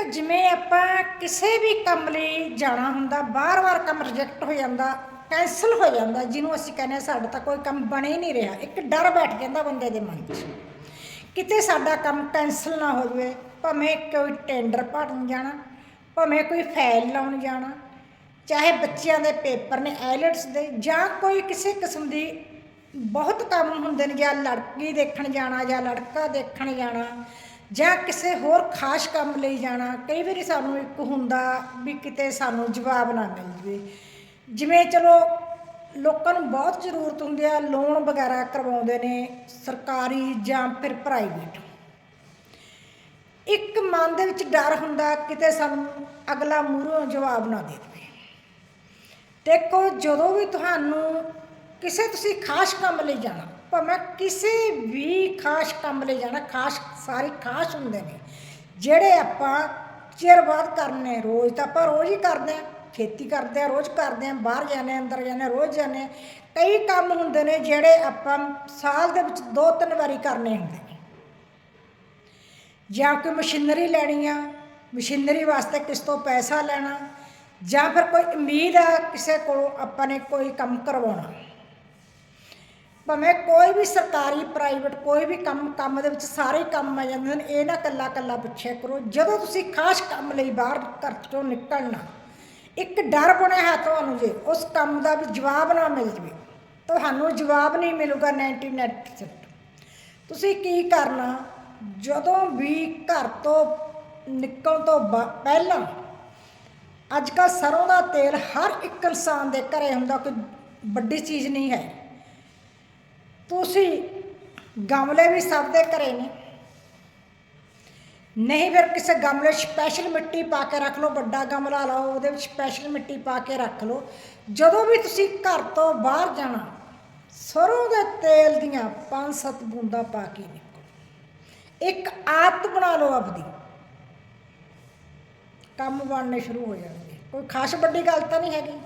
ਦੇਖੋ, ਜਿਵੇਂ ਆਪਾਂ ਕਿਸੇ ਵੀ ਕੰਮ ਲਈ ਜਾਣਾ ਹੁੰਦਾ ਬਾਰ-ਬਾਰ ਕੰਮ ਰਿਜੈਕਟ ਹੋ ਜਾਂਦਾ ਕੈਨਸਲ ਹੋ ਜਾਂਦਾ, ਜਿਹਨੂੰ ਅਸੀਂ ਕਹਿੰਦੇ ਹਾਂ ਸਾਡਾ ਤਾਂ ਕੋਈ ਕੰਮ ਬਣੇ ਨਹੀਂ ਰਿਹਾ, ਇੱਕ ਡਰ ਬੈਠ ਜਾਂਦਾ ਬੰਦੇ ਦੇ ਮਨ 'ਚ। ਕਿਤੇ ਸਾਡਾ ਕੰਮ ਕੈਨਸਲ ਨਾ ਹੋ ਜਾਵੇ, ਭਾਵੇਂ ਕੋਈ ਟੈਂਡਰ ਭਰਨ ਜਾਣਾ, ਭਾਵੇਂ ਕੋਈ ਫਾਈਲ ਲਾਉਣ ਜਾਣਾ, ਚਾਹੇ ਬੱਚਿਆਂ ਦੇ ਪੇਪਰ ਨੇ ਆਈਲੈਟਸ ਦੇ, ਜਾਂ ਕੋਈ ਕਿਸੇ ਕਿਸਮ ਦੀ ਬਹੁਤ ਕੰਮ ਹੁੰਦੇ ਨੇ, ਜਾਂ ਲੜਕੀ ਦੇਖਣ ਜਾਣਾ, ਜਾਂ ਲੜਕਾ ਦੇਖਣ ਜਾਣਾ ਜਾਂ ਕਿਸੇ ਹੋਰ ਖਾਸ ਕੰਮ ਲਈ ਜਾਣਾ, ਕਈ ਵਾਰੀ ਸਾਨੂੰ ਇੱਕ ਹੁੰਦਾ ਵੀ ਕਿਤੇ ਸਾਨੂੰ ਜਵਾਬ ਨਾ ਮਿਲ ਜਵੇ। ਜਿਵੇਂ ਚਲੋ ਲੋਕਾਂ ਨੂੰ ਬਹੁਤ ਜ਼ਰੂਰਤ ਹੁੰਦੀ ਆ ਲੋਨ ਵਗੈਰਾ ਕਰਵਾਉਂਦੇ ਨੇ ਸਰਕਾਰੀ ਜਾਂ ਫਿਰ ਪ੍ਰਾਈਵੇਟ ਇੱਕ ਮਨ ਦੇ ਵਿੱਚ ਡਰ ਹੁੰਦਾ ਕਿਤੇ ਸਾਨੂੰ ਅਗਲਾ ਮੂਹਰੋਂ ਜਵਾਬ ਨਾ ਦੇ ਦੇਵੇ। ਦੇਖੋ ਜਦੋਂ ਵੀ ਤੁਹਾਨੂੰ ਕਿਸੇ ਤੁਸੀਂ ਖਾਸ ਕੰਮ ਲਈ ਜਾਣਾ ਭਾਵੇਂ ਕਿਸੇ ਵੀ ਖਾਸ ਕੰਮ ਲਈ ਜਾਣਾ ਖਾਸ ਸਾਰੇ ਖਾਸ ਹੁੰਦੇ ਨੇ। ਜਿਹੜੇ ਆਪਾਂ ਚਿਰ ਬਾਅਦ ਕਰਨੇ ਰੋਜ਼ ਤਾਂ ਆਪਾਂ ਰੋਜ਼ ਹੀ ਕਰਦੇ ਆ ਖੇਤੀ ਕਰਦੇ ਆ ਰੋਜ਼ ਕਰਦੇ ਆ ਬਾਹਰ ਜਾਂਦੇ ਹਾਂ, ਅੰਦਰ ਜਾਂਦੇ ਹਾਂ, ਰੋਜ਼ ਜਾਂਦੇ ਹਾਂ। ਕਈ ਕੰਮ ਹੁੰਦੇ ਨੇ ਜਿਹੜੇ ਆਪਾਂ ਸਾਲ ਦੇ ਵਿੱਚ ਦੋ ਤਿੰਨ ਵਾਰੀ ਕਰਨੇ ਹੁੰਦੇ ਨੇ। ਜਾਂ ਕੋਈ ਮਸ਼ੀਨਰੀ ਲੈਣੀ ਆ ਮਸ਼ੀਨਰੀ ਵਾਸਤੇ ਕਿਸ ਤੋਂ ਪੈਸਾ ਲੈਣਾ ਜਾਂ ਫਿਰ ਕੋਈ ਉਮੀਦ ਆ ਕਿਸੇ ਕੋਲੋਂ ਆਪਾਂ ਨੇ ਕੋਈ ਕੰਮ ਕਰਵਾਉਣਾ। ਭਾਵੇਂ ਕੋਈ ਵੀ ਸਰਕਾਰੀ ਪ੍ਰਾਈਵੇਟ ਕੋਈ ਵੀ ਕੰਮ ਕੰਮ ਦੇ ਵਿੱਚ ਸਾਰੇ ਹੀ ਕੰਮ ਆ ਜਾਂਦੇ ਨੇ, ਇਹ ਨਾ ਕੱਲਾ ਕੱਲਾ ਪੁੱਛਿਆ ਕਰੋ। ਜਦੋਂ ਤੁਸੀਂ ਖਾਸ ਕੰਮ ਲਈ ਬਾਹਰ ਘਰ ਤੋਂ ਨਿਕਲਣਾ, ਇੱਕ ਡਰ ਬਣਿਆ ਹੈ ਤੁਹਾਨੂੰ ਜੇ, ਉਸ ਕੰਮ ਦਾ ਵੀ ਜਵਾਬ ਨਾ ਮਿਲ ਜਵੇ। ਤੁਹਾਨੂੰ ਜਵਾਬ ਨਹੀਂ ਮਿਲੂਗਾ 99% ਤੁਸੀਂ ਕੀ ਕਰਨਾ? ਜਦੋਂ ਵੀ ਘਰ ਤੋਂ ਨਿਕਲਣ ਤੋਂ ਬਾ- ਪਹਿਲਾਂ ਅੱਜ ਕੱਲ੍ਹ ਸਰੋਂ ਦਾ ਤੇਲ ਹਰ ਇੱਕ ਇਨਸਾਨ ਦੇ ਘਰੇ ਹੁੰਦਾ, ਕੋਈ ਵੱਡੀ ਚੀਜ਼ ਨਹੀਂ ਹੈ। ਤੁਸੀਂ ਗਮਲੇ ਵੀ ਸਭ ਦੇ ਘਰੇ ਨੇ। ਨਹੀਂ ਫਿਰ ਕਿਸੇ ਗਮਲੇ ਸਪੈਸ਼ਲ ਮਿੱਟੀ ਪਾ ਕੇ ਰੱਖ ਲਓ, ਵੱਡਾ ਗਮਲਾ ਲਾਓ, ਉਹਦੇ ਵਿੱਚ ਸਪੈਸ਼ਲ ਮਿੱਟੀ ਪਾ ਕੇ ਰੱਖ ਲਓ। ਜਦੋਂ ਵੀ ਤੁਸੀਂ ਘਰ ਤੋਂ ਬਾਹਰ ਜਾਣਾ, ਸਰੋਂ ਦੇ ਤੇਲ ਦੀਆਂ ਪੰਜ ਸੱਤ ਬੂੰਦਾਂ ਪਾ ਕੇ ਨਿਕਲੋ। ਇੱਕ ਆਦਤ ਬਣਾ ਲਓ ਆਪਦੀ। ਕੰਮ ਬਣਨੇ ਸ਼ੁਰੂ ਹੋ ਜਾਣਗੇ। ਕੋਈ ਖਾਸ ਵੱਡੀ ਗੱਲ ਤਾਂ ਨਹੀਂ ਹੈਗੀ।